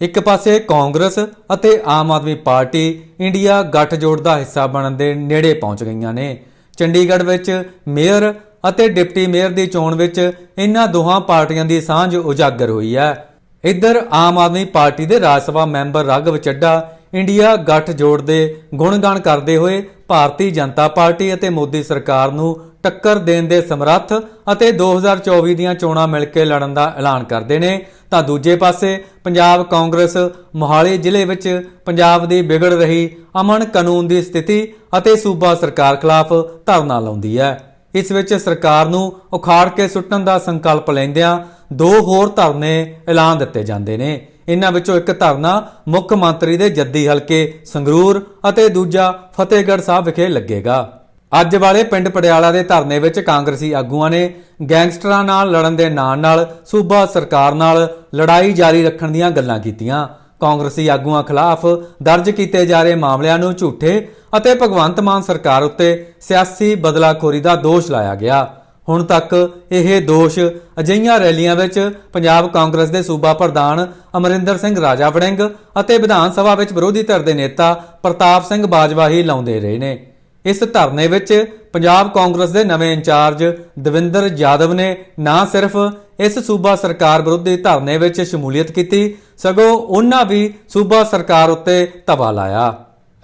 ਇੱਕ ਪਾਸੇ ਕਾਂਗਰਸ ਅਤੇ ਆਮ ਆਦਮੀ ਪਾਰਟੀ ਇੰਡੀਆ ਗੱਠਜੋੜ ਦਾ ਹਿੱਸਾ ਬਣਨ ਦੇ ਨੇੜੇ ਪਹੁੰਚ ਗਈਆਂ ਨੇ। ਚੰਡੀਗੜ੍ਹ ਵਿੱਚ ਮੇਅਰ ਅਤੇ ਡਿਪਟੀ ਮੇਅਰ ਦੀ ਚੋਣ ਵਿੱਚ ਇਹਨਾਂ ਦੋਹਾਂ ਪਾਰਟੀਆਂ ਦੀ ਸਾਂਝ ਉਜਾਗਰ ਹੋਈ ਹੈ। ਇੱਧਰ ਆਮ ਆਦਮੀ ਪਾਰਟੀ ਦੇ ਰਾਜ ਸਭਾ ਮੈਂਬਰ ਰਾਘਵ ਚੱਡਾ ਇੰਡੀਆ ਗੱਠਜੋੜ ਦੇ ਗੁਣਗਾਨ ਕਰਦੇ ਹੋਏ ਭਾਰਤੀ ਜਨਤਾ ਪਾਰਟੀ ਅਤੇ ਮੋਦੀ ਸਰਕਾਰ ਨੂੰ ਟੱਕਰ ਦੇਣ ਦੇ ਸਮਰੱਥ ਅਤੇ 2024 ਦੀਆਂ ਚੋਣਾਂ ਮਿਲ ਕੇ ਲੜਨ ਦਾ ਐਲਾਨ ਕਰਦੇ ਨੇ, ਤਾਂ ਦੂਜੇ ਪਾਸੇ ਪੰਜਾਬ ਕਾਂਗਰਸ ਮੋਹਾਲੀ ਜ਼ਿਲ੍ਹੇ ਵਿੱਚ ਪੰਜਾਬ ਦੀ ਵਿਗੜ ਰਹੀ ਅਮਨ ਕਾਨੂੰਨ ਦੀ ਸਥਿਤੀ ਅਤੇ ਸੂਬਾ ਸਰਕਾਰ ਖਿਲਾਫ ਧਰਨਾ ਲਾਉਂਦੀ ਹੈ। ਇਸ ਵਿੱਚ ਸਰਕਾਰ ਨੂੰ ਉਖਾੜ ਕੇ ਸੁੱਟਣ ਦਾ ਸੰਕਲਪ ਲੈਂਦਿਆਂ ਦੋ ਹੋਰ ਧਰਨੇ ਐਲਾਨ ਦਿੱਤੇ ਜਾਂਦੇ ਨੇ। ਇਨ੍ਹਾਂ ਵਿੱਚੋਂ ਇੱਕ ਧਰਨਾ ਮੁੱਖ ਮੰਤਰੀ ਦੇ ਜੱਦੀ ਹਲਕੇ ਸੰਗਰੂਰ ਅਤੇ ਦੂਜਾ ਫਤਿਹਗੜ੍ਹ ਸਾਹਿਬ ਵਿਖੇ ਲੱਗੇਗਾ। ਅੱਜ ਵਾਲੇ ਪਿੰਡ ਪਟਿਆਲਾ ਦੇ ਧਰਨੇ ਵਿੱਚ ਕਾਂਗਰਸੀ ਆਗੂਆਂ ਨੇ ਗੈਂਗਸਟਰਾਂ ਨਾਲ ਲੜਨ ਦੇ ਨਾਲ ਨਾਲ ਸੂਬਾ ਸਰਕਾਰ ਨਾਲ ਲੜਾਈ ਜਾਰੀ ਰੱਖਣ ਦੀਆਂ ਗੱਲਾਂ ਕੀਤੀਆਂ। ਕਾਂਗਰਸੀ ਆਗੂਆਂ ਖਿਲਾਫ ਦਰਜ ਕੀਤੇ ਜਾ ਰਹੇ ਮਾਮਲਿਆਂ ਨੂੰ ਝੂਠੇ ਅਤੇ ਭਗਵੰਤ ਮਾਨ ਸਰਕਾਰ ਉੱਤੇ ਸਿਆਸੀ ਬਦਲਾਖੋਰੀ ਦਾ ਦੋਸ਼ ਲਾਇਆ ਗਿਆ। ਹੁਣ ਤੱਕ ਇਹ ਦੋਸ਼ ਅਜਈਆਂ ਰੈਲੀਆਂ ਵਿੱਚ ਪੰਜਾਬ ਕਾਂਗਰਸ ਦੇ ਸੂਬਾ ਪ੍ਰਧਾਨ ਅਮਰਿੰਦਰ ਸਿੰਘ ਰਾਜਾ ਵੜਿੰਗ ਅਤੇ ਵਿਧਾਨ ਸਭਾ ਵਿੱਚ ਵਿਰੋਧੀ ਧਿਰ ਦੇ ਨੇਤਾ ਪ੍ਰਤਾਪ ਸਿੰਘ ਬਾਜਵਾ ਹੀ ਲਾਉਂਦੇ ਰਹੇ ਨੇ। ਇਸ ਧਰਨੇ ਵਿੱਚ ਪੰਜਾਬ ਕਾਂਗਰਸ ਦੇ ਨਵੇਂ ਇੰਚਾਰਜ ਦਵਿੰਦਰ ਯਾਦਵ ਨੇ ਨਾ ਸਿਰਫ ਇਸ ਸੂਬਾ ਸਰਕਾਰ ਵਿਰੁੱਧੀ ਧਰਨੇ ਵਿੱਚ ਸ਼ਮੂਲੀਅਤ ਕੀਤੀ, ਸਗੋਂ ਉਹਨਾਂ ਵੀ ਸੂਬਾ ਸਰਕਾਰ ਉੱਤੇ ਤਵਾ ਲਾਇਆ।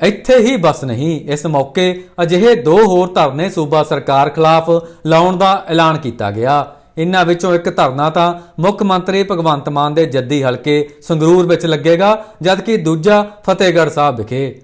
ਇੱਥੇ ਹੀ ਬਸ ਨਹੀਂ। ਇਸ ਮੌਕੇ ਅਜਿਹੇ ਦੋ ਹੋਰ ਧਰਨੇ ਸੂਬਾ ਸਰਕਾਰ ਖਿਲਾਫ ਲਾਉਣ ਦਾ ਐਲਾਨ ਕੀਤਾ ਗਿਆ। ਇਨ੍ਹਾਂ ਵਿੱਚੋਂ ਇੱਕ ਧਰਨਾ ਤਾਂ ਮੁੱਖ ਮੰਤਰੀ ਭਗਵੰਤ ਮਾਨ ਦੇ ਜੱਦੀ ਹਲਕੇ ਸੰਗਰੂਰ ਵਿੱਚ ਲੱਗੇਗਾ, ਜਦਕਿ ਦੂਜਾ ਫਤਿਹਗੜ੍ਹ ਸਾਹਿਬ ਵਿਖੇ।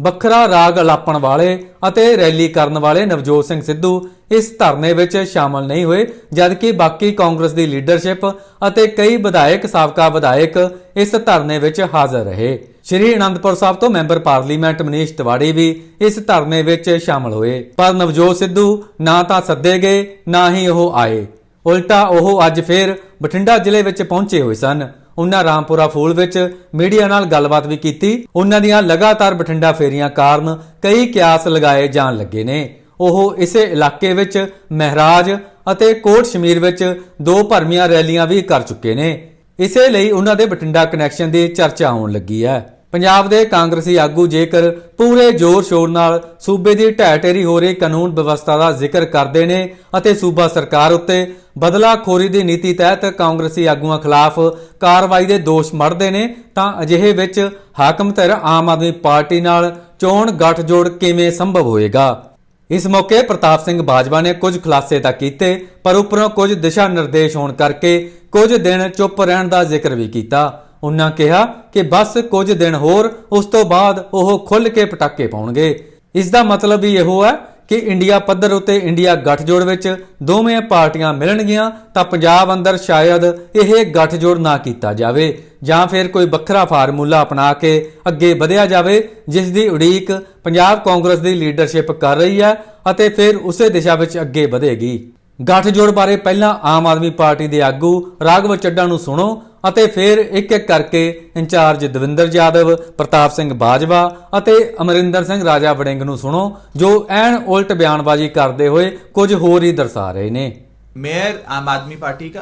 ਵੱਖਰਾ ਰਾਗ ਅਲਾਪਣ ਵਾਲੇ ਅਤੇ ਰੈਲੀ ਕਰਨ ਵਾਲੇ ਨਵਜੋਤ ਸਿੰਘ ਸਿੱਧੂ ਇਸ ਧਰਨੇ ਵਿੱਚ ਸ਼ਾਮਲ ਨਹੀਂ ਹੋਏ, ਜਦਕਿ ਬਾਕੀ ਕਾਂਗਰਸ ਦੀ ਲੀਡਰਸ਼ਿਪ ਅਤੇ ਕਈ ਵਿਧਾਇਕ, ਸਾਬਕਾ ਵਿਧਾਇਕ ਇਸ ਧਰਨੇ ਵਿੱਚ ਹਾਜ਼ਰ ਰਹੇ। ਸ਼੍ਰੀ ਅਨੰਦਪੁਰ ਸਾਹਿਬ ਤੋਂ ਮੈਂਬਰ ਪਾਰਲੀਮੈਂਟ ਮਨੀਸ਼ ਤਿਵਾੜੀ ਵੀ ਇਸ ਧਰਨੇ ਵਿੱਚ ਸ਼ਾਮਲ ਹੋਏ। ਪਰ ਨਵਜੋਤ ਸਿੱਧੂ ਨਾ ਤਾਂ ਸੱਦੇ ਗਏ, ਨਾ ਹੀ ਉਹ ਆਏ। ਉਲਟਾ ਉਹ ਅੱਜ ਫੇਰ ਬਠਿੰਡਾ ਜ਼ਿਲ੍ਹੇ ਵਿੱਚ ਪਹੁੰਚੇ ਹੋਏ ਸਨ। ਉਹਨਾਂ ਰਾਮਪੁਰਾ ਫੂਲ ਵਿੱਚ ਮੀਡੀਆ ਨਾਲ ਗੱਲਬਾਤ ਵੀ ਕੀਤੀ। ਉਹਨਾਂ ਦੀਆਂ ਲਗਾਤਾਰ ਬਠਿੰਡਾ ਫੇਰੀਆਂ ਕਾਰਨ ਕਈ ਕਿਆਸ ਲਗਾਏ ਜਾਣ ਲੱਗੇ ਨੇ। ਉਹ ਇਸੇ ਇਲਾਕੇ ਵਿੱਚ ਮਹਿਰਾਜ ਅਤੇ ਕੋਟ ਸ਼ਮੀਰ ਵਿੱਚ ਦੋ ਭਰਮੀਆਂ ਰੈਲੀਆਂ ਵੀ ਕਰ ਚੁੱਕੇ ਨੇ। ਇਸੇ ਲਈ ਉਹਨਾਂ ਦੇ ਬਠਿੰਡਾ ਕਨੈਕਸ਼ਨ ਦੀ ਚਰਚਾ ਹੋਣ ਲੱਗੀ ਹੈ। ਪੰਜਾਬ ਦੇ ਕਾਂਗਰਸੀ ਆਗੂ ਜੇਕਰ ਪੂਰੇ ਜ਼ੋਰ ਸ਼ੋਰ ਨਾਲ ਸੂਬੇ ਦੀ ਢਹਿ ਢੇਰੀ ਹੋ ਰਹੀ ਕਾਨੂੰਨ ਵਿਵਸਥਾ ਦਾ ਜ਼ਿਕਰ ਕਰਦੇ ਨੇ ਅਤੇ ਸੂਬਾ ਸਰਕਾਰ ਉੱਤੇ ਬਦਲਾਖੋਰੀ ਦੀ ਨੀਤੀ ਤਹਿਤ ਕਾਂਗਰਸੀ ਆਗੂਆਂ ਖਿਲਾਫ ਕਾਰਵਾਈ ਦੇ ਦੋਸ਼ ਮੜਦੇ ਨੇ, ਤਾਂ ਅਜਿਹੇ ਵਿੱਚ ਹਾਕਮ ਧਿਰ ਆਮ ਆਦਮੀ ਪਾਰਟੀ ਨਾਲ ਚੋਣ ਗੱਠਜੋੜ ਕਿਵੇਂ ਸੰਭਵ ਹੋਏਗਾ? ਇਸ ਮੌਕੇ ਪ੍ਰਤਾਪ ਸਿੰਘ ਬਾਜਵਾ ਨੇ ਕੁਝ ਖੁਲਾਸੇ ਤਾਂ ਕੀਤੇ, ਪਰ ਉਪਰੋਂ ਕੁਝ ਦਿਸ਼ਾ ਨਿਰਦੇਸ਼ ਹੋਣ ਕਰਕੇ ਕੁਝ ਦਿਨ ਚੁੱਪ ਰਹਿਣ ਦਾ ਜ਼ਿਕਰ ਵੀ ਕੀਤਾ। ਉਨ੍ਹਾਂ ਕਿਹਾ ਕਿ ਬਸ ਕੁਝ ਦਿਨ ਹੋਰ, ਉਸ ਤੋਂ ਬਾਅਦ ਉਹ ਖੁੱਲ ਕੇ ਪਟਾਕੇ ਪਾਉਣਗੇ। ਇਸ ਦਾ ਮਤਲਬ ਵੀ ਇਹੋ ਹੈ ਕਿ ਇੰਡੀਆ ਪੱਧਰ ਉਤੇ ਇੰਡੀਆ ਗੱਠਜੋੜ ਵਿੱਚ ਦੋਵੇਂ ਪਾਰਟੀਆਂ ਮਿਲਣਗੀਆਂ ਤਾਂ ਪੰਜਾਬ ਅੰਦਰ ਸ਼ਾਇਦ ਇਹ ਗੱਠਜੋੜ ਨਾ ਕੀਤਾ ਜਾਵੇ ਜਾਂ ਫਿਰ ਕੋਈ ਵੱਖਰਾ ਫਾਰਮੂਲਾ ਅਪਣਾ ਕੇ ਅੱਗੇ ਵਧਿਆ ਜਾਵੇ, ਜਿਸ ਦੀ ਉਡੀਕ ਪੰਜਾਬ ਕਾਂਗਰਸ ਦੀ ਲੀਡਰਸ਼ਿਪ ਕਰ ਰਹੀ ਹੈ ਅਤੇ ਫਿਰ ਉਸੇ ਦਿਸ਼ਾ ਵਿੱਚ ਅੱਗੇ ਵਧੇਗੀ। ਗੱਠਜੋੜ ਬਾਰੇ ਪਹਿਲਾਂ ਆਮ ਆਦਮੀ ਪਾਰਟੀ ਦੇ ਆਗੂ ਰਾਘਵ ਚੱਡਾ ਨੂੰ ਸੁਣੋ ਅਤੇ ਫਿਰ ਇੱਕ ਇੱਕ ਕਰਕੇ ਇੰਚਾਰਜ ਦਵਿੰਦਰ ਯਾਦਵ ਪ੍ਰਤਾਪ ਸਿੰਘ ਬਾਜਵਾ ਅਤੇ ਅਮਰਿੰਦਰ ਸਿੰਘ ਰਾਜਾ ਵੜਿੰਗ ਨੂੰ ਸੁਣੋ ਜੋ ਐਨ ਉਲਟ ਬਿਆਨਬਾਜ਼ੀ ਕਰਦੇ ਹੋਏ ਕੁਝ ਹੋਰ ਹੀ ਦਰਸਾ ਰਹੇ ਨੇ मेयर आम आदमी पार्टी का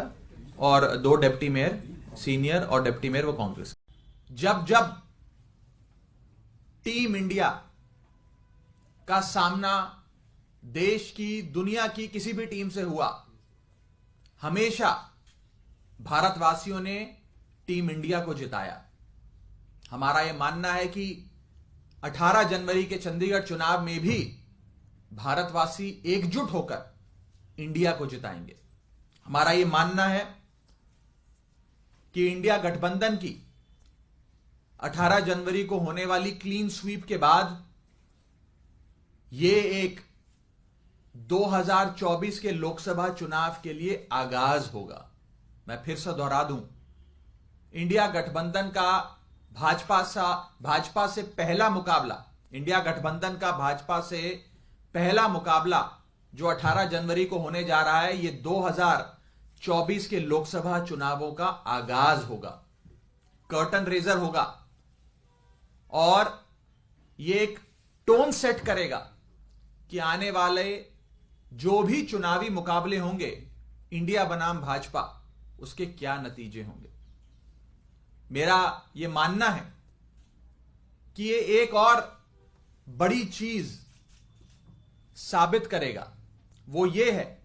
और दो डिप्टी मेयर सीनियर और डिप्टी मेयर वो कांग्रेस जब जब टीम इंडिया का सामना देश की दुनिया की किसी भी टीम से हुआ हमेशा भारतवासियों ने टीम इंडिया को जिताया। हमारा यह मानना है कि 18 जनवरी के चंडीगढ़ चुनाव में भी भारतवासी एकजुट होकर इंडिया को जिताएँगे। हमारा यह मानना है कि इंडिया गठबंधन की 18 जनवरी को होने वाली क्लीन स्वीप के बाद ये एक 2024 के लोकसभा चुनाव के लिए आगाज़ होगा। मैं फिर से दोहरा दूँ। इंडिया गठबंधन का भाजपा सा, भाजपा से पहला मुकाबला, इंडिया गठबंधन का भाजपा से पहला मुकाबला जो 18 जनवरी को होने जा रहा है, ये 2024 के लोकसभा चुनावों का आगाज़ होगा कर्टन रेजर होगा, और ये एक टोन सेट करेगा कि आने वाले जो भी चुनावी मुकाबले होंगे, इंडिया बनाम भाजपा। उसके क्या नतीजे होंगे? मेरा यह मानना है कि ये एक और बड़ी चीज़ साबित करेगा। वो ये है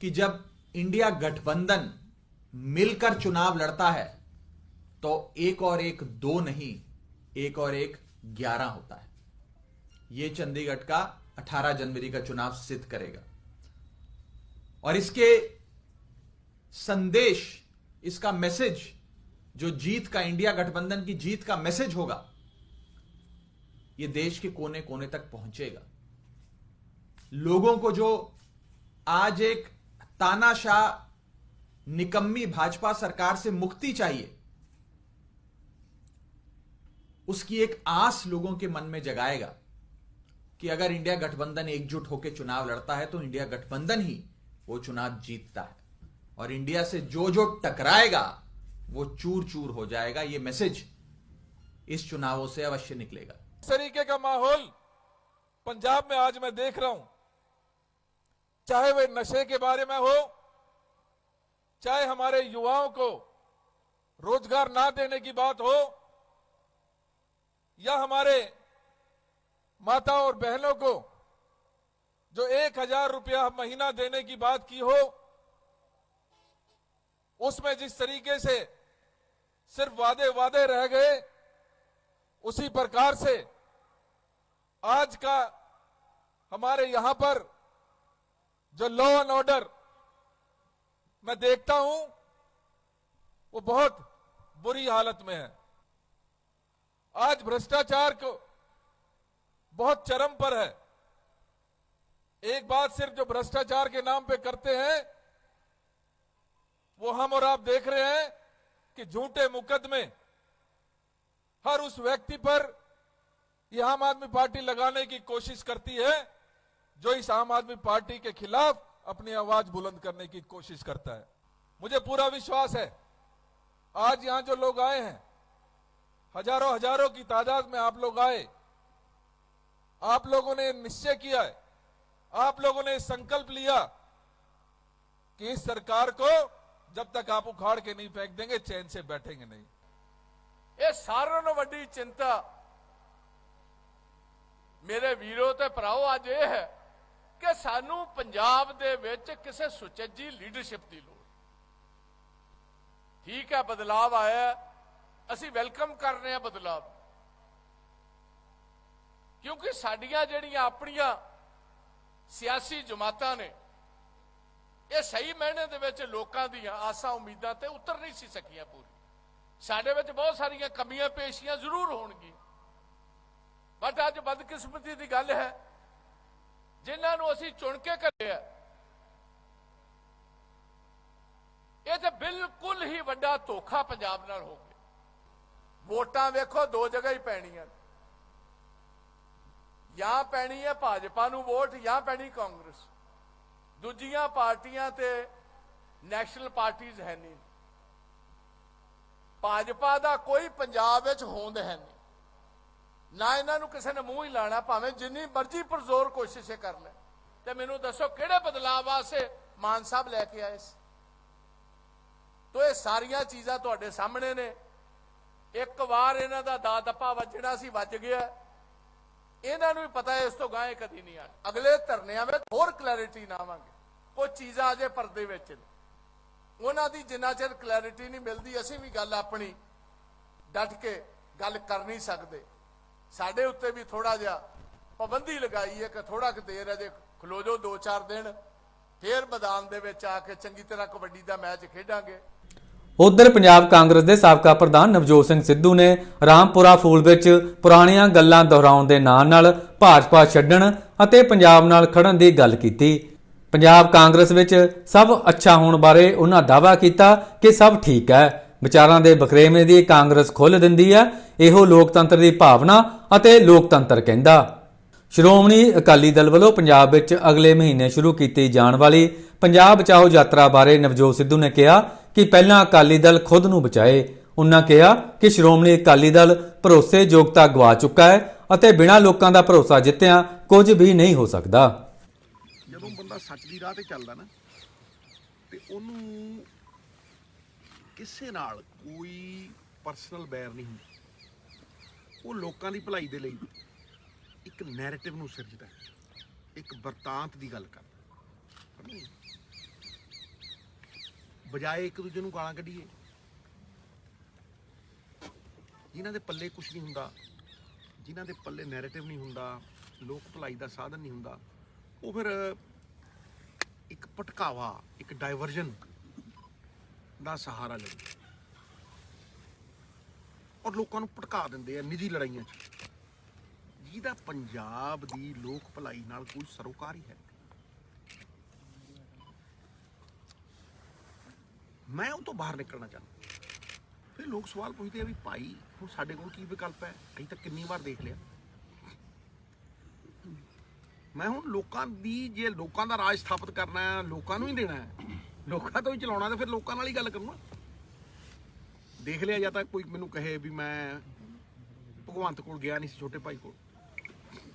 कि जब इंडिया गठबंधन मिलकर चुनाव लड़ता है तो एक और एक दो नहीं, एक और एक ग्यारह होता है। यह चंडीगढ़ का 18 जनवरी का चुनाव सिद्ध करेगा। और इसके संदेश, इसका मैसेज जो जीत का, इंडिया गठबंधन की जीत का मैसेज होगा, ये देश के कोने कोने तक पहुंचेगा। लोगों को जो आज एक तानाशाह निकम्मी भाजपा सरकार से मुक्ति चाहिए, उसकी एक आस लोगों के मन में जगाएगा कि अगर इंडिया गठबंधन एकजुट होकर चुनाव लड़ता है तो इंडिया गठबंधन ही वो चुनाव जीतता है। और इंडिया से जो जो टकराएगा, वो चूर चूर हो जाएगा, ये मैसेज इस चुनावों से अवश्य निकलेगा। इस तरीके का माहौल पंजाब में आज मैं देख रहा हूँ। चाहे वे नशे के बारे में हो, चाहे हमारे युवाओं को रोज़गार ना देने की बात हो, या हमारे माताओं और बहनों को जो एक हज़ार रुपया महीना देने की बात की हो उसमें जिस तरीके से सिर्फ़ वादे वादे रह गए, उसी प्रकार से आज का हमारे यहाँ पर जो लॉ एंड ऑर्डर मैं देखता हूँ, वो बहुत बुरी हालत में है। आज भ्रष्टाचार को बहुत चरम पर है। एक बात सिर्फ़ जो भ्रष्टाचार के नाम पे करते हैं वो हम और आप देख रहे हैं कि झूठे मुकदमे हर उस व्यक्ति पर यह आम आदमी पार्टी लगाने की कोशिश करती है जो इस आम आदमी पार्टी के खिलाफ अपनी आवाज़ बुलंद करने की कोशिश करता है। मुझे पूरा विश्वास है, आज यहाँ जो लोग आए हैं, हज़ारों हज़ारों की तादाद में आप लोग आए, आप लोगों ने निश्चय किया है, आप लोगों ने संकल्प लिया कि इस सरकार को ਜਦ ਤੱਕ ਆਪ ਉਖਾੜ ਕੇ ਨਹੀਂ ਫੇਕ ਦੇਂਗੇ ਚੈਨ ਸੇ ਬੈਠੇਗੇ ਨਹੀਂ ਇਹ ਸਾਰਿਆਂ ਨੂੰ ਵੱਡੀ ਚਿੰਤਾ ਮੇਰੇ ਵੀਰੋ ਤੇ ਭਰਾਓ ਅੱਜ ਇਹ ਹੈ ਕਿ ਸਾਨੂੰ ਪੰਜਾਬ ਦੇ ਵਿੱਚ ਕਿਸੇ ਸੁਚੱਜੀ ਲੀਡਰਸ਼ਿਪ ਦੀ ਲੋੜ ਠੀਕ ਹੈ ਬਦਲਾਅ ਆਇਆ ਅਸੀਂ ਵੈਲਕਮ ਕਰ ਰਹੇ ਹਾਂ ਬਦਲਾਅ ਕਿਉਂਕਿ ਸਾਡੀਆਂ ਜਿਹੜੀਆਂ ਆਪਣੀਆਂ ਸਿਆਸੀ ਜਮਾਤਾਂ ਨੇ ਇਹ ਸਹੀ ਮਾਇਨੇ ਦੇ ਵਿੱਚ ਲੋਕਾਂ ਦੀਆਂ ਆਸਾਂ, ਉਮੀਦਾਂ ਤੇ ਉਤਰ ਨਹੀਂ ਸੀ ਸਕੀਆਂ ਪੂਰੀ। ਸਾਡੇ ਵਿੱਚ ਬਹੁਤ ਸਾਰੀਆਂ ਕਮੀਆਂ ਪੇਸ਼ੀਆਂ ਜ਼ਰੂਰ ਹੋਣਗੀਆਂ। ਬਟ ਅੱਜ ਬਦਕਿਸਮਤੀ ਦੀ ਗੱਲ ਹੈ, ਜਿਨ੍ਹਾਂ ਨੂੰ ਅਸੀਂ ਚੁਣ ਕੇ ਕੱਢਿਆ ਇਹ ਤੇ ਬਿਲਕੁਲ ਹੀ ਵੱਡਾ ਧੋਖਾ ਪੰਜਾਬ ਨਾਲ ਹੋ ਗਿਆ। ਵੋਟਾਂ ਵੇਖੋ, ਦੋ ਜਗ੍ਹਾ ਹੀ ਪੈਣੀਆਂ। ਜਾਂ ਪੈਣੀ ਹੈ ਭਾਜਪਾ ਨੂੰ ਵੋਟ, ਜਾਂ ਪੈਣੀ ਕਾਂਗਰਸ। ਦੂਜੀਆਂ ਪਾਰਟੀਆਂ ਤੇ ਨੈਸ਼ਨਲ ਪਾਰਟੀਆਂ ਹੈ ਨਹੀਂ। ਭਾਜਪਾ ਦਾ ਕੋਈ ਪੰਜਾਬ ਵਿੱਚ ਹੋਂਦ ਹੈ ਨਹੀਂ। ਨਾ ਇਹਨਾਂ ਨੂੰ ਕਿਸੇ ਨੇ ਮੂੰਹ ਹੀ ਲਾਣਾ, ਭਾਵੇਂ ਜਿੰਨੀ ਮਰਜ਼ੀ ਪਰਜ਼ੋਰ ਕੋਸ਼ਿਸ਼ੇ ਕਰ ਲੈ। ਤੇ ਮੈਨੂੰ ਦੱਸੋ ਕਿਹੜੇ ਬਦਲਾਅ ਵਾਸਤੇ ਮਾਨ ਸਾਹਿਬ ਲੈ ਕੇ ਆਏ ਸੀ? ਤੋ ਇਹ ਸਾਰੀਆਂ ਚੀਜ਼ਾਂ ਤੁਹਾਡੇ ਸਾਹਮਣੇ ਨੇ। ਇੱਕ ਵਾਰ ਇਹਨਾਂ ਦਾ ਦਾ ਦੱਪਾ ਵੱਜਣਾ ਸੀ, ਵੱਜ ਗਿਆ। ਇਹਨਾਂ ਨੂੰ ਵੀ ਪਤਾ ਇਸ ਤੋਂ ਗਾਏ ਕਦੀ ਨਹੀਂ ਆਣ ਅਗਲੇ ਧਰਨਿਆਂ ਵਿੱਚ ਹੋਰ ਕਲੈਰਿਟੀ ਨਾ ਆਵਾਂਗੇ ਕੁਝ ਚੀਜ਼ਾਂ ਅਜੇ ਪਰਦੇ ਵਿੱਚ ਨੇ। ਉਹਨਾਂ ਦੀ ਜਿੰਨਾ ਚਿਰ ਕਲੈਰਿਟੀ ਨਹੀਂ ਮਿਲਦੀ, ਅਸੀਂ ਵੀ ਗੱਲ ਆਪਣੀ ਡਟ ਕੇ ਗੱਲ ਕਰ ਨਹੀਂ ਸਕਦੇ। ਸਾਡੇ ਉੱਤੇ ਵੀ ਥੋੜਾ ਜਿਹਾ ਪਾਬੰਦੀ ਲਗਾਈ ਹੈ ਕਿ ਥੋੜਾ ਕੁ ਦੇਰ ਅਜੇ ਖਲੋ ਜਾਓ 2-4 ਦਿਨ, ਫੇਰ ਮੈਦਾਨ ਦੇ ਵਿੱਚ ਆ ਕੇ ਚੰਗੀ ਤਰ੍ਹਾਂ ਕਬੱਡੀ ਦਾ ਮੈਚ ਖੇਡਾਂਗੇ। ਉਧਰ ਪੰਜਾਬ ਕਾਂਗਰਸ ਦੇ ਸਾਬਕਾ ਪ੍ਰਧਾਨ ਨਵਜੋਤ ਸਿੰਘ ਸਿੱਧੂ ਨੇ ਰਾਮਪੁਰਾ ਫੂਲ ਵਿੱਚ ਪੁਰਾਣੀਆਂ ਗੱਲਾਂ ਦੁਹਰਾਉਣ ਦੇ ਨਾਲ ਨਾਲ ਭਾਜਪਾ ਛੱਡਣ ਅਤੇ ਪੰਜਾਬ ਨਾਲ ਖੜਨ ਦੀ ਗੱਲ ਕੀਤੀ। ਪੰਜਾਬ ਕਾਂਗਰਸ ਵਿੱਚ ਸਭ ਅੱਛਾ ਹੋਣ ਬਾਰੇ ਉਹਨਾਂ ਦਾਅਵਾ ਕੀਤਾ ਕਿ ਸਭ ਠੀਕ ਹੈ। ਵਿਚਾਰਾਂ ਦੇ ਬਖਰੇਵੇਂ ਦੀ ਕਾਂਗਰਸ ਖੁੱਲ ਦਿੰਦੀ ਹੈ, ਇਹੋ ਲੋਕਤੰਤਰ ਦੀ ਭਾਵਨਾ ਅਤੇ ਲੋਕਤੰਤਰ ਕਹਿੰਦਾ। ਸ਼੍ਰੋਮਣੀ ਅਕਾਲੀ ਦਲ ਵੱਲੋਂ ਪੰਜਾਬ ਵਿੱਚ ਅਗਲੇ ਮਹੀਨੇ ਸ਼ੁਰੂ ਕੀਤੀ ਜਾਣ ਵਾਲੀ ਪੰਜਾਬ ਬਚਾਓ ਯਾਤਰਾ ਬਾਰੇ ਨਵਜੋਤ ਸਿੱਧੂ ਨੇ ਕਿਹਾ ਕਿ ਪਹਿਲਾਂ ਅਕਾਲੀ ਦਲ ਖੁਦ ਨੂੰ ਬਚਾਏ। ਉਹਨਾਂ ਕਿਹਾ ਕਿ ਸ਼੍ਰੋਮਣੀ ਅਕਾਲੀ ਦਲ ਭਰੋਸੇਯੋਗਤਾ ਗਵਾ ਚੁੱਕਾ ਹੈ ਅਤੇ ਬਿਨਾਂ ਲੋਕਾਂ ਦਾ ਭਰੋਸਾ ਜਿੱਤਿਆਂ ਕੁਝ ਵੀ ਨਹੀਂ ਹੋ ਸਕਦਾ। ਬੰਦਾ ਸੱਚ ਦੀ ਰਾਹ ਤੇ ਚੱਲਦਾ ਨਾ, ਤੇ ਉਹਨੂੰ ਕਿਸੇ ਨਾਲ ਕੋਈ ਪਰਸਨਲ ਬੈਰ ਨਹੀਂ ਹੁੰਦਾ। ਉਹ ਲੋਕਾਂ ਦੀ ਭਲਾਈ ਦੇ ਲਈ ਇੱਕ ਨੈਰੇਟਿਵ ਨੂੰ ਸਿਰਜਦਾ ਇੱਕ ਵਰਤਾਂਤ ਦੀ ਗੱਲ ਕਰਦਾ ਬਜਾਏ ਇੱਕ ਦੂਜੇ ਨੂੰ ਗਾਲਾਂ ਕੱਢੀਏ। ਜਿਨ੍ਹਾਂ ਦੇ ਪੱਲੇ ਕੁਝ ਨਹੀਂ ਹੁੰਦਾ, ਜਿਨ੍ਹਾਂ ਦੇ ਪੱਲੇ ਨੈਰੇਟਿਵ ਨਹੀਂ ਹੁੰਦਾ, ਲੋਕ ਭਲਾਈ ਦਾ ਸਾਧਨ ਨਹੀਂ ਹੁੰਦਾ, ਉਹ ਫਿਰ ਭਟਕਾਵਾ ਇੱਕ ਡਾਇਵਰਜਨ ਦਾ ਸਹਾਰਾ ਲੈਂਦੇ ਔਰ ਲੋਕਾਂ ਨੂੰ ਭਟਕਾ ਦਿੰਦੇ ਆ ਨਿੱਜੀ ਲੜਾਈਆਂ 'ਚ। ਜਿਹਦਾ ਪੰਜਾਬ ਦੀ ਲੋਕ ਭਲਾਈ ਨਾਲ ਕੋਈ ਸਰੋਕਾਰ ਹੀ ਹੈ ਮੈਂ ਉਹ ਤੋਂ ਬਾਹਰ ਨਿਕਲਣਾ ਚਾਹੁੰਦਾ ਫਿਰ ਲੋਕ ਸਵਾਲ ਪੁੱਛਦੇ ਆ ਵੀ ਭਾਈ, ਹੁਣ ਸਾਡੇ ਕੋਲ ਕੀ ਵਿਕਲਪ ਹੈ? ਅਸੀਂ ਤਾਂ ਕਿੰਨੀ ਵਾਰ ਦੇਖ ਲਿਆ। ਮੈਂ ਹੁਣ ਲੋਕਾਂ ਦੀ ਜੇ ਲੋਕਾਂ ਦਾ ਰਾਜ ਸਥਾਪਿਤ ਕਰਨਾ ਹੈ, ਲੋਕਾਂ ਨੂੰ ਹੀ ਦੇਣਾ ਹੈ, ਲੋਕਾਂ ਤੋਂ ਹੀ ਚਲਾਉਣਾ ਤੇ ਫਿਰ ਲੋਕਾਂ ਨਾਲ ਹੀ ਗੱਲ ਕਰੂੰਗਾ। ਦੇਖ ਲਿਆ ਜਾਂ ਤਾਂ ਕੋਈ ਮੈਨੂੰ ਕਹੇ ਵੀ ਮੈਂ ਭਗਵੰਤ ਕੋਲ ਗਿਆ ਨਹੀਂ ਸੀ, ਛੋਟੇ ਭਾਈ ਕੋਲ।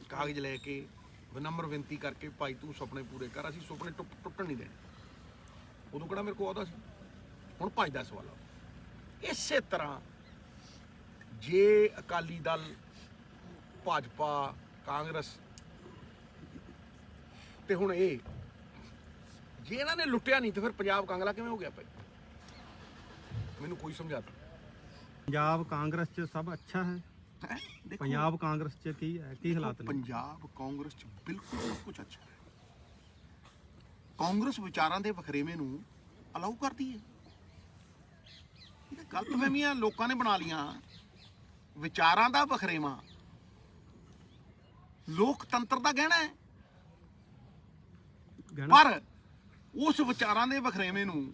ਕਾਗਜ਼ ਲੈ ਕੇ ਵਿਨਮਰ ਬੇਨਤੀ ਕਰਕੇ ਭਾਈ ਤੂੰ ਸੁਪਨੇ ਪੂਰੇ ਕਰ, ਅਸੀਂ ਸੁਪਨੇ ਟੁੱਟ ਟੁੱਟਣ ਨਹੀਂ ਦੇਣੇ। ਉਦੋਂ ਕਿਹੜਾ ਮੇਰੇ ਕੋਲ ਆਉਂਦਾ ਸੀ? ਹੁਣ ਭਾਈ ਦਾ ਸਵਾਲ ਆ। ਇਸੇ ਤਰ੍ਹਾਂ ਜੇ ਅਕਾਲੀ ਦਲ, ਭਾਜਪਾ, ਕਾਂਗਰਸ ਤੇ ਹੁਣ ਇਹ ਜੇ ਇਹਨਾਂ ਨੇ ਲੁੱਟਿਆ ਨਹੀਂ ਤੇ ਫਿਰ ਪੰਜਾਬ ਕਾਂਗਲਾ ਕਿਵੇਂ ਹੋ ਗਿਆ ਭਾਈ? ਮੈਨੂੰ ਕੋਈ ਸਮਝਾ ਦੇ ਪੰਜਾਬ ਕਾਂਗਰਸ ਚ ਸਭ ਅੱਛਾ ਹੈ। ਹੈਂ? ਦੇਖੋ, ਪੰਜਾਬ ਕਾਂਗਰਸ ਚ ਕੀ ਹੈ ਕੀ ਹਾਲਾਤ ਨੇ? ਪੰਜਾਬ ਕਾਂਗਰਸ ਚ ਬਿਲਕੁਲ ਸਭ ਕੁਝ ਅੱਛਾ ਹੈ। ਕਾਂਗਰਸ ਵਿਚਾਰਾਂ ਦੇ ਵਖਰੇਵੇਂ ਨੂੰ ਅਲਾਉ ਕਰਦੀ ਹੈ। ਇਹ ਗਲਤਫਹਿਮੀਆਂ ਲੋਕਾਂ ਨੇ ਬਣਾ ਲੀਆਂ। ਵਿਚਾਰਾਂ ਦਾ ਵਖਰੇਵਾ। ਲੋਕਤੰਤਰ ਦਾ ਗਹਿਣਾ ਹੈ। ਪਰ ਉਸ ਵਿਚਾਰਾਂ ਦੇ ਵਖਰੇਵੇਂ ਨੂੰ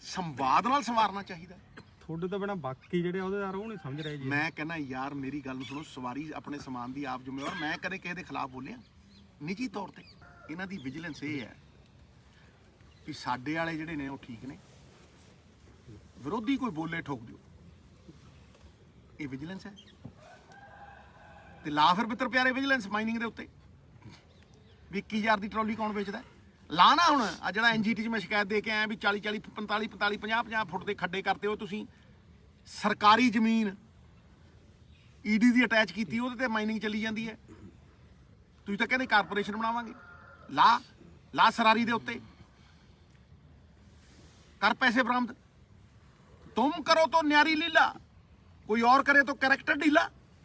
ਸੰਵਾਦ ਨਾਲ ਸੰਵਾਰਨਾ ਚਾਹੀਦਾ। ਤੁਹਾਡੇ ਤੋਂ ਬਿਨਾ ਬਾਕੀ ਜਿਹੜੇ ਅਹੁਦੇਦਾਰ ਉਹ ਨਹੀਂ ਸਮਝ ਰਹੇ ਜੀ। ਮੈਂ ਕਹਿੰਦਾ ਯਾਰ ਮੇਰੀ ਗੱਲ ਨੂੰ ਸੁਣੋ ਸਵਾਰੀ ਆਪਣੇ ਸਮਾਨ ਦੀ ਆਪ ਜ਼ਿੰਮੇਵਾਰ। ਮੈਂ ਕਦੇ ਕਿਸੇ ਦੇ ਖਿਲਾਫ ਬੋਲਿਆ। ਨਿੱਜੀ ਤੌਰ ਤੇ ਇਹਨਾਂ ਦੀ ਵਿਜੀਲੈਂਸ ਇਹ ਹੈ ਕਿ ਸਾਡੇ ਵਾਲੇ ਜਿਹੜੇ ਨੇ ਉਹ ਠੀਕ ਨੇ। ਵਿਰੋਧੀ ਕੋਈ ਬੋਲੇ ਠੋਕ ਦਿਓ। ਇਹ ਵਿਜੀਲੈਂਸ ਹੈ। ਤੇ ਲਾ ਫਿਰ ਮਿੱਤਰ ਪਿਆਰੇ ਵਿਜੀਲੈਂਸ ਮਾਈਨਿੰਗ ਦੇ ਉੱਤੇ। ਵੀ 21000 ਦੀ ਟਰਾਲੀ ਕੌਣ ਵੇਚਦਾ ਹੈ? ਲਾ ਨਾ ਹੁਣ ਆ ਜਿਹੜਾ ਐਨਜੀਟੀ 'ਚ ਮੈਂ ਸ਼ਿਕਾਇਤ ਦੇ ਕੇ ਆਇਆ ਵੀ 40 40 45 45 50 50 ਫੁੱਟ ਦੇ ਖੱਡੇ ਕਰਤੇ ਹੋ ਤੁਸੀਂ ਸਰਕਾਰੀ ਜ਼ਮੀਨ ਈਡੀ ਦੀ ਅਟੈਚ ਕੀਤੀ ਉਹਦੇ ਤੇ ਮਾਈਨਿੰਗ ਚੱਲੀ ਜਾਂਦੀ ਹੈ ਤੁਸੀਂ ਤਾਂ ਕਹਿੰਦੇ ਕਾਰਪੋਰੇਸ਼ਨ ਬਣਾਵਾਂਗੇ ਲਾ ਲਾ ਸਰਾਰੀ ਦੇ ਉੱਤੇ ਕਰ ਪੈਸੇ ਬਰਾਮਦ ਤੁਮ ਕਰੋ तो न्यारी लीला कोई और करे तो कैरेक्टर ढीला